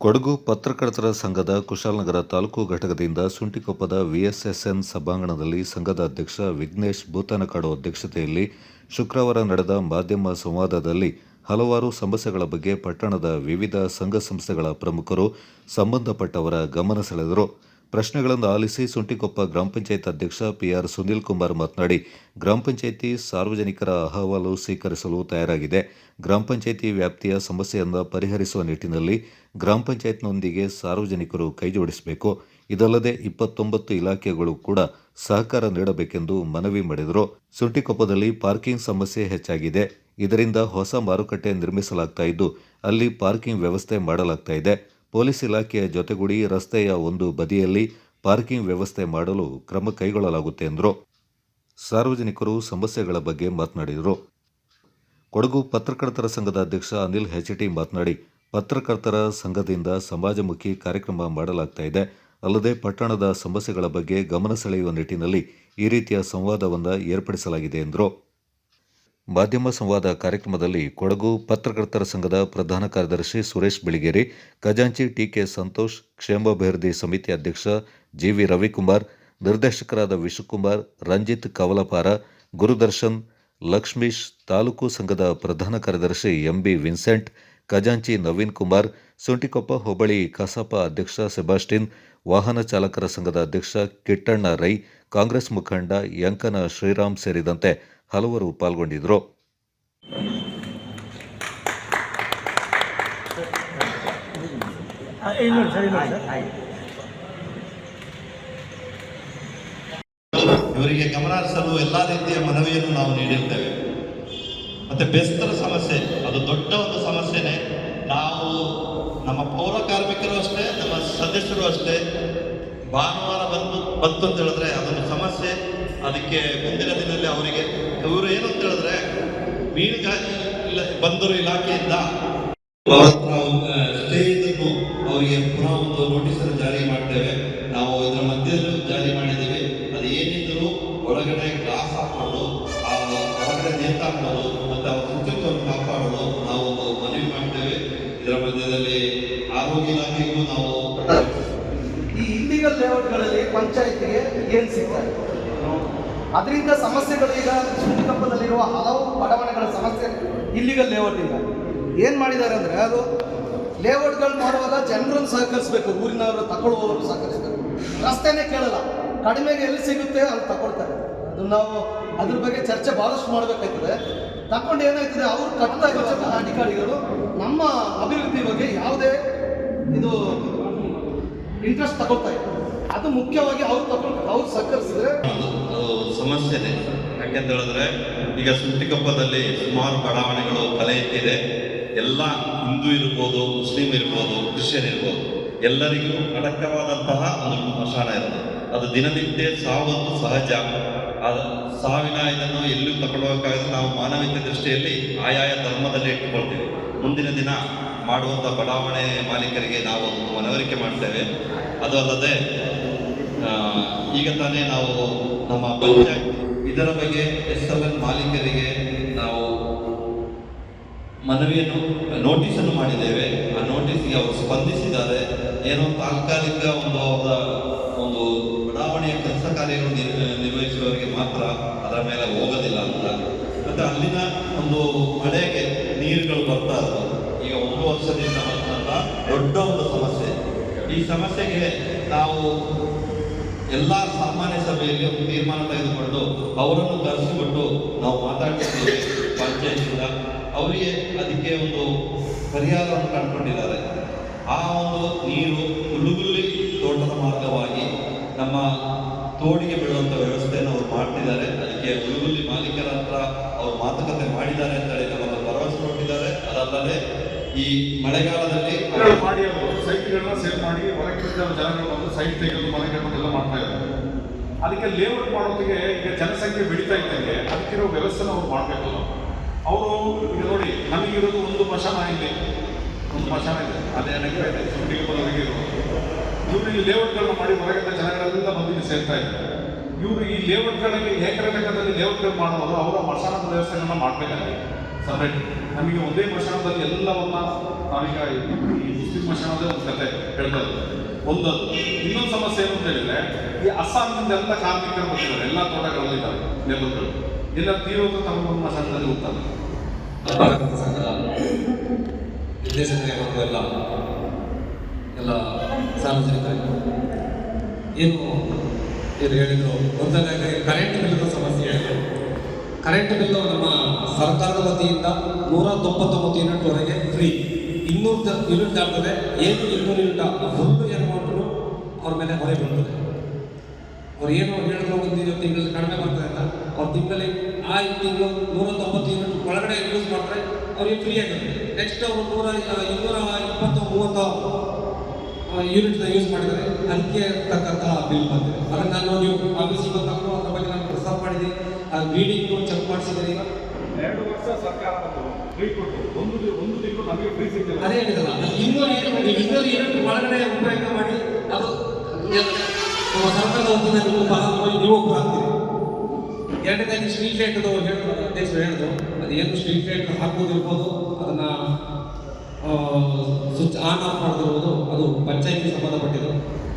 ಕೊಡಗು ಪತ್ರಕರ್ತರ ಸಂಘದ ಕುಶಾಲನಗರ ತಾಲೂಕು ಘಟಕದಿಂದ ಸುಂಟಿಕೊಪ್ಪದ ವಿಎಸ್ಎಸ್ಎನ್ ಸಭಾಂಗಣದಲ್ಲಿ ಸಂಘದ ಅಧ್ಯಕ್ಷ ವಿಘ್ನೇಶ್ ಭೂತನಕಾಡು ಅಧ್ಯಕ್ಷತೆಯಲ್ಲಿ ಶುಕ್ರವಾರ ನಡೆದ ಮಾಧ್ಯಮ ಸಂವಾದದಲ್ಲಿ ಹಲವಾರು ಸಮಸ್ಯೆಗಳ ಬಗ್ಗೆ ಪಟ್ಟಣದ ವಿವಿಧ ಸಂಘ ಸಂಸ್ಥೆಗಳ ಪ್ರಮುಖರು ಸಂಬಂಧಪಟ್ಟವರ ಗಮನ ಸೆಳೆದರು. ಪ್ರಶ್ನೆಗಳನ್ನು ಆಲಿಸಿ ಸುಂಟಿಕೊಪ್ಪ ಗ್ರಾಮ ಪಂಚಾಯತ್ ಅಧ್ಯಕ್ಷ ಪಿಆರ್ ಸುನೀಲ್ ಕುಮಾರ್ ಮಾತನಾಡಿ, ಗ್ರಾಮ ಪಂಚಾಯಿತಿ ಸಾರ್ವಜನಿಕರ ಅಹವಾಲು ಸ್ವೀಕರಿಸಲು ತಯಾರಾಗಿದೆ. ಗ್ರಾಮ ಪಂಚಾಯಿತಿ ವ್ಯಾಪ್ತಿಯ ಸಮಸ್ಯೆಯನ್ನು ಪರಿಹರಿಸುವ ನಿಟ್ಟಿನಲ್ಲಿ ಗ್ರಾಮ ಪಂಚಾಯತ್ನೊಂದಿಗೆ ಸಾರ್ವಜನಿಕರು ಕೈಜೋಡಿಸಬೇಕು. ಇದಲ್ಲದೆ ಇಪ್ಪತ್ತೊಂಬತ್ತು ಇಲಾಖೆಗಳು ಕೂಡ ಸಹಕಾರ ನೀಡಬೇಕೆಂದು ಮನವಿ ಮಾಡಿದರು. ಸುಂಟಿಕೊಪ್ಪದಲ್ಲಿ ಪಾರ್ಕಿಂಗ್ ಸಮಸ್ಯೆ ಹೆಚ್ಚಾಗಿದೆ. ಇದರಿಂದ ಹೊಸ ಮಾರುಕಟ್ಟೆ ನಿರ್ಮಿಸಲಾಗ್ತಾ ಇದ್ದು, ಅಲ್ಲಿ ಪಾರ್ಕಿಂಗ್ ವ್ಯವಸ್ಥೆ ಮಾಡಲಾಗ್ತಾ ಇದೆ. ಪೊಲೀಸ್ ಇಲಾಖೆಯ ಜೊತೆಗೂಡಿ ರಸ್ತೆಯ ಒಂದು ಬದಿಯಲ್ಲಿ ಪಾರ್ಕಿಂಗ್ ವ್ಯವಸ್ಥೆ ಮಾಡಲು ಕ್ರಮ ಕೈಗೊಳ್ಳಲಾಗುತ್ತೆ ಎಂದರು. ಸಾರ್ವಜನಿಕರು ಸಮಸ್ಯೆಗಳ ಬಗ್ಗೆ ಮಾತನಾಡಿದರು. ಕೊಡಗು ಪತ್ರಕರ್ತರ ಸಂಘದ ಅಧ್ಯಕ್ಷ ಅನಿಲ್ ಹೆಚ್ಟಿ ಮಾತನಾಡಿ, ಪತ್ರಕರ್ತರ ಸಂಘದಿಂದ ಸಮಾಜಮುಖಿ ಕಾರ್ಯಕ್ರಮ ಮಾಡಲಾಗ್ತಾ ಇದೆ. ಅಲ್ಲದೆ ಪಟ್ಟಣದ ಸಮಸ್ಯೆಗಳ ಬಗ್ಗೆ ಗಮನ ಸೆಳೆಯುವ ನಿಟ್ಟಿನಲ್ಲಿ ಈ ರೀತಿಯ ಸಂವಾದವನ್ನು ಏರ್ಪಡಿಸಲಾಗಿದೆ ಎಂದರು. ಮಾಧ್ಯಮ ಸಂವಾದ ಕಾರ್ಯಕ್ರಮದಲ್ಲಿ ಕೊಡಗು ಪತ್ರಕರ್ತರ ಸಂಘದ ಪ್ರಧಾನ ಕಾರ್ಯದರ್ಶಿ ಸುರೇಶ್ ಬಿಳಿಗೇರಿ, ಖಜಾಂಚಿ ಟಿಕೆ ಸಂತೋಷ್ ಕ್ಷೇಮಾಭಿವೃದ್ಧಿ ಸಮಿತಿ ಅಧ್ಯಕ್ಷ ಜಿವಿ ರವಿಕುಮಾರ್, ನಿರ್ದೇಶಕರಾದ ವಿಶ್ವಕುಮಾರ್ ರಂಜಿತ್ ಕವಲಪಾರ, ಗುರುದರ್ಶನ್, ಲಕ್ಷ್ಮೀಶ್, ತಾಲೂಕು ಸಂಘದ ಪ್ರಧಾನ ಕಾರ್ಯದರ್ಶಿ ಎಂಬಿ ವಿನ್ಸೆಂಟ್, ಖಜಾಂಚಿ ನವೀನ್ ಕುಮಾರ್, ಸುಂಟಿಕೊಪ್ಪ ಹೋಬಳಿ ಕಸಾಪ ಅಧ್ಯಕ್ಷ ಸೆಬಾಸ್ಟಿನ್ ವಾಹನ ಚಾಲಕರ ಸಂಘದ ಅಧ್ಯಕ್ಷ ಕಿಟ್ಟಣ್ಣ ರೈ ಕಾಂಗ್ರೆಸ್ ಮುಖಂಡ ಯಂಕನ ಶ್ರೀರಾಮ್ ಸೇರಿದಂತೆ ಹಲವರು ಪಾಲ್ಗೊಂಡಿದ್ದರು. ಇವರಿಗೆ ಗಮನ ಹರಿಸಲು ಎಲ್ಲ ರೀತಿಯ ಮನವಿಯನ್ನು ನಾವು ನೀಡಿರ್ತೇವೆ. ಮತ್ತೆ ಬೆಸ್ತರ ಸಮಸ್ಯೆ ಅದು ದೊಡ್ಡ ಒಂದು ಸಮಸ್ಯೆನೇ ನಾವು ನಮ್ಮ ಪೌರ ಕಾರ್ಮಿಕರು ಅಷ್ಟೇ ನಮ್ಮ ಸದಸ್ಯರು ಅಷ್ಟೇ. ಭಾನುವಾರ ಬಂದು, ಬಂತು ಅಂತ ಹೇಳಿದ್ರೆ ಅದೊಂದು ಸಮಸ್ಯೆ. ಅದಕ್ಕೆ ಮುಂದಿನ ದಿನದಲ್ಲಿ ಅವರಿಗೆ, ಇವರು ಏನು ಅಂತ ಹೇಳಿದ್ರೆ ಮೀನುಗಾರಿ ಇಲ್ಲ, ಬಂದರು ಇಲಾಖೆಯಿಂದ. ಅವರ ಅವರಿಗೆ ಪುನಃ ಒಂದು ನೋಟಿಸ್ ಅನ್ನು ಜಾರಿ ಮಾಡ್ತೇವೆ. ನಾವು ಇದರ ಮಧ್ಯದಲ್ಲೂ ಜಾರಿ ಮಾಡಿದ್ದೀವಿ. ಅದು ಏನಿದ್ರು ಒಳಗಡೆ ಗ್ಲಾಸ್ ಹಾಕೊಂಡು ಆ ಒಳಗಡೆ ಮತ್ತು ಅವರ ಶುಚಿತ್ವವನ್ನು ಕಾಪಾಡಲು ನಾವು ಮನವಿ ಮಾಡ್ತೇವೆ. ಇದರ ಮಧ್ಯದಲ್ಲಿ ಆರೋಗ್ಯ ಇಲಾಖೆ ಈ ಇಲ್ಲಿಗಲ್ ಲೇಔಟ್ಗಳಲ್ಲಿ ಪಂಚಾಯತ್ಗೆ ಏನು ಸಿಗ್ತಾರೆ ಅದರಿಂದ ಸಮಸ್ಯೆಗಳು ಈಗ ಸುಂಟಿಕಪ್ಪದಲ್ಲಿರುವ ಹಲವು ಬಡಾವಣೆಗಳ ಸಮಸ್ಯೆ ಇಲ್ಲಿಗಲ್ ಲೇಔಟ್ ಇಲ್ಲ ಏನು ಮಾಡಿದ್ದಾರೆ ಅಂದರೆ ಅದು ಲೇಔಟ್ಗಳು ಮಾಡುವಾಗ ಜನರನ್ನು ಸಹಕರಿಸಬೇಕು, ಊರಿನವರು ತಗೊಳ್ಳುವವರು ಸಹಕರಿಸಬೇಕು ರಸ್ತೆನೇ ಕೇಳಲ್ಲ, ಕಡಿಮೆಗೆ ಎಲ್ಲಿ ಸಿಗುತ್ತೆ ಅಲ್ಲಿ ತಗೊಳ್ತಾರೆ. ಅದು ನಾವು ಅದ್ರ ಬಗ್ಗೆ ಚರ್ಚೆ ಭಾಳಷ್ಟು ಮಾಡಬೇಕಾಗ್ತದೆ. ತಕೊಂಡು ಏನಾಗ್ತದೆ ಅವ್ರು ಇರೋ ಅಧಿಕಾರಿಗಳು ನಮ್ಮ ಅಭಿವೃದ್ಧಿ ಬಗ್ಗೆ ಯಾವುದೇ ಇದು ಇಂಟ್ರೆಸ್ಟ್ ಇದ್ದಾರೆ ಅದು ಮುಖ್ಯವಾಗಿ ಅವ್ರು ತಗೊಂಡು ಅವ್ರು ಸಹಕರಿಸಿದ್ರೆ ಸಮಸ್ಯೆನೇ. ಯಾಕೆಂತ ಹೇಳಿದ್ರೆ, ಈಗ ಸುಂಟಿಕೊಪ್ಪದಲ್ಲಿ ಸುಮಾರು ಬಡಾವಣೆಗಳು ತಲೆ ಎತ್ತಿದೆ ಎಲ್ಲ ಹಿಂದೂ ಇರ್ಬೋದು, ಮುಸ್ಲಿಂ ಇರ್ಬೋದು, ಕ್ರಿಶ್ಚಿಯನ್ ಇರ್ಬೋದು. ಎಲ್ಲರಿಗೂ ಅಡಕವಾದಂತಹ ಒಂದು ಸ್ಮಶಾನ ಇರುತ್ತೆ ಅದು ದಿನನಿತ್ಯ ಸಾವಂತೂ ಸಹಜ. ಅದು ಸಾವಿನ ಇದನ್ನು ಎಲ್ಲೂ ತಗೊಳ್ಬೇಕಾದ್ರೆ ನಾವು ಮಾನವೀಯ ದೃಷ್ಟಿಯಲ್ಲಿ ಆಯಾಯ ಧರ್ಮದಲ್ಲಿ ಇಟ್ಟುಕೊಳ್ತೀವಿ ಮುಂದಿನ ದಿನ ಮಾಡುವಂಥ ಬಡಾವಣೆ ಮಾಲೀಕರಿಗೆ ನಾವು ಮನವರಿಕೆ ಮಾಡ್ತೇವೆ. ಅದು ಅಲ್ಲದೆ ಈಗ ತಾನೇ ನಾವು ನಮ್ಮ ಪಂಚಾಯತ್ ಇದರ ಬಗ್ಗೆ ಎಸ್ ಎಲ್ ಎನ್ ಮಾಲೀಕರಿಗೆ ನಾವು ಮನವಿಯನ್ನು, ನೋಟಿಸನ್ನು ಮಾಡಿದ್ದೇವೆ. ಆ ನೋಟಿಸ್ಗೆ ಅವರು ಸ್ಪಂದಿಸಿದ್ದಾರೆ. ಏನೋ ತಾತ್ಕಾಲಿಕ ಒಂದು ಒಂದು ಬಡಾವಣೆಯ ಕೆಲಸ ಕಾರ್ಯಗಳು ನಿರ್- ನಿರ್ವಹಿಸುವವರಿಗೆ ಮಾತ್ರ ಅದರ ಮೇಲೆ ಹೋಗೋದಿಲ್ಲ ಅಂತ. ಮತ್ತೆ ಅಲ್ಲಿನ ಒಂದು ಮಳೆಗೆ ನೀರುಗಳು ಬರ್ತಾ ಒಂದು ವರ್ಷದಿಂದ ಬಂದಂಥ ದೊಡ್ಡ ಒಂದು ಸಮಸ್ಯೆ. ಈ ಸಮಸ್ಯೆಗೆ ನಾವು ಎಲ್ಲ ಸಾಮಾನ್ಯ ಸಭೆಯಲ್ಲಿ ಒಂದು ತೀರ್ಮಾನ ತೆಗೆದುಕೊಂಡು ಅವರನ್ನು ಕರೆಸಿಕೊಂಡು ನಾವು ಮಾತಾಡ್ತಿದ್ದೇವೆ ಪಂಚಾಯತಿಂದ ಅವರಿಗೆ ಅದಕ್ಕೆ ಒಂದು ಪರಿಹಾರವನ್ನು ಕಂಡುಕೊಂಡಿದ್ದಾರೆ. ಆ ಒಂದು ನೀರು ಹುಲ್ಲುಗುಲ್ಲಿ ತೋಟದ ಮಾರ್ಗವಾಗಿ ನಮ್ಮ ತೋಡಿಗೆ ಬಿಡುವಂಥ ವ್ಯವಸ್ಥೆಯನ್ನು ಅವರು ಮಾಡ್ತಿದ್ದಾರೆ. ಅದಕ್ಕೆ ಹುಲ್ಲುಗುಲ್ಲಿ ಮಾಲೀಕರ ಹತ್ರ ಅವರು ಮಾತುಕತೆ ಮಾಡಿದ್ದಾರೆ ಅಂತೇಳಿ ನಮ್ಮನ್ನು ಭರವಸೆ ಕೊಟ್ಟಿದ್ದಾರೆ. ಅದಲ್ಲದೆ ಈ ಮಳೆಗಾಲದಲ್ಲಿ ಮಾಡಿ ಅವರು ಸೈಟ್ಗಳನ್ನ ಸೇವ್ ಮಾಡಿ ಹೊರಗೆ ಜನಗಳು ಬಂದು ಸೈಟ್ ತೆಗೆದು ಮನೆ ಕಟ್ಟೋದೆಲ್ಲ ಮಾಡ್ತಾ ಇದ್ದಾರೆ. ಅದಕ್ಕೆ ಲೇಔಟ್ ಮಾಡೋದಕ್ಕೆ ಈಗ ಜನಸಂಖ್ಯೆ ಬೆಳೀತಾ ಇದ್ದಂಗೆ ಅದಕ್ಕಿರೋ ವ್ಯವಸ್ಥೆನ ಅವ್ರು ಮಾಡಬೇಕು. ಅವರು ಈಗ ನೋಡಿ ನಮಗಿರೋದು ಒಂದು ಮಶಾನ ಇದೆ ಒಂದು ಮಶಾನ ಇದೆ. ಅದೇ ನನಗೆ ಇದೆ. ಸುಂಡಿಗೆ ಬರೋರಿಗೆ ಇರೋದು. ಇವರು ಈ ಲೇಔಟ್ಗಳನ್ನ ಮಾಡಿ ಹೊರಗಡೆ ಜನಗಳೆಲ್ಲ ಬಂದು ಸೇರ್ತಾ ಇದ್ದಾರೆ. ಇವರು ಈ ಲೇಔಟ್ಗಳಲ್ಲಿ ಹೇಗೆ ಲೆಕ್ಕದಲ್ಲಿ ಲೇಔಟ್ಗಳು ಮಾಡೋದು ಅವರ ಮಶಾನದ ವ್ಯವಸ್ಥೆಗಳನ್ನ ಮಾಡಬೇಕಾಗಿದೆ. ಸಪರೇಟ್ ನಮಗೆ ಒಂದೇ ಮಶಾನದಲ್ಲಿ ಎಲ್ಲವನ್ನ ನಾವೀಗ ಈ ಮುಸ್ಲಿಂ ಮಶಾನದೇ ಒಂದು ಕತೆ ಹೇಳ್ತಾ ಒಂದು, ಇನ್ನೊಂದು ಸಮಸ್ಯೆ ಏನು ಅಂತ ಹೇಳಿದ್ರೆ, ಈ ಅಸ್ಸಾಂನಿಂದ ಎಲ್ಲ ಕಾರ್ಮಿಕರು ಬರ್ತಿದ್ದಾರೆ, ಎಲ್ಲ ತೋಟಗಳಲ್ಲಿದ್ದಾರೆ ಲೇಬರ್ಗಳು ಎಲ್ಲ ತೀವ್ರ ತಮ್ಮ ಮಶಾನದಲ್ಲಿ ಹೋಗ್ತಾರೆ ಎಲ್ಲ ಎಲ್ಲ ಸಾರ್ವಜನಿಕರಿಗೂ ಏನು ಏನು ಹೇಳಿದ್ರು? ಒಂದನೇ ಕರೆಂಟ್ ಬಿಲ್ದ ಸಮಸ್ಯೆ ಹೇಳಿದ್ರು. ಕರೆಂಟ್ ಬಿಲ್ಲು ನಮ್ಮ ಸರ್ಕಾರದ ವತಿಯಿಂದ ನೂರ ತೊಂಬತ್ತೊಂಬತ್ತು ಯೂನಿಟ್ವರೆಗೆ ಫ್ರೀ ಇನ್ನೂರು ಯೂನಿಟ್ ಆಗ್ತದೆ. ಏನು ಇನ್ನೂರು ಯೂನಿಟ್ ಫುಲ್ ಅಮೌಂಟು ಅವ್ರ ಮೇಲೆ ಹೊರೆ ಬೀಳ್ತದೆ. ಅವ್ರು ಏನು ಹೇಳಿದ್ರು ಒಂದು ತಿಂಗಳಲ್ಲಿ ಕಡಿಮೆ ಬರ್ತದೆ ಅಂತ. ಅವ್ರ ತಿಂಗಳಲ್ಲಿ ಆ ತಿಂಗಳು ನೂರ ತೊಂಬತ್ತು ಯೂನಿಟ್ ಒಳಗಡೆ ಯೂಸ್ ಮಾಡಿದ್ರೆ ಅವ್ರಿಗೆ ಫ್ರೀ ಆಗುತ್ತೆ. ನೆಕ್ಸ್ಟ್ ಅವರು ನೂರ ಇನ್ನೂರ ಇಪ್ಪತ್ತು, ಮೂವತ್ತು ಯೂನಿಟ್ನ ಯೂಸ್ ಮಾಡಿದರೆ ಅದಕ್ಕೆ ತಕ್ಕಂತಹ ಬಿಲ್ ಬಂದಿದೆ. ಅದನ್ನು ನಾನು ನೀವು ಆಫೀಸಿಗೆ ಬಂದಾಗ ಅದ್ರ ಬಗ್ಗೆ ನಾನು ಪ್ರಸ್ತಾಪ ಮಾಡಿದ್ದೀನಿ. ಆ ಗ್ರೀಡಿಂಗ್ ಚೆಕ್ ಮಾಡಿಸಿದ್ದಾರೆ ಈಗ ಎರಡು ವರ್ಷ ಸರ್ಕಾರ ಬಂದು ಫ್ರೀ ಕೊಟ್ಟು ಒಂದು ಒಂದು ತಿಂಗಳು ನಮಗೆ ಫ್ರೀ ಸಿಗ್ತದೆ ಅದೇ ಹೇಳಿದಲ್ಲ ಇನ್ನೂರು ಇನ್ನೂರು ಯೂನಿಟ್ ಒಳಗಡೆ ಉಪಯೋಗ ಮಾಡಿ ಅದು ಏನು ಸರ್ಕಾರದ ವತಿಯಿಂದ ನೀವು ಆಗ್ತೀರಿ. ಎರಡನೇದಾಗಿ ಸ್ಟ್ರೀಟ್ ಲೈಟ್ ಹೇಳಿದ್ರು ಅಧ್ಯಕ್ಷರು ಹೇಳಿದ್ರು ಅದು ಏನು ಸ್ಟ್ರೀಟ್ ಲೈಟ್ ಹಾಕೋದು ಇರ್ಬೋದು ಅದನ್ನ ಸ್ವಿಚ್ ಆನ್ ಆಫ್ ಮಾಡೋದಿರ್ಬೋದು ಅದು ಪಂಚಾಯಿತಿಗೆ ಸಂಬಂಧಪಟ್ಟಿದ್ದು.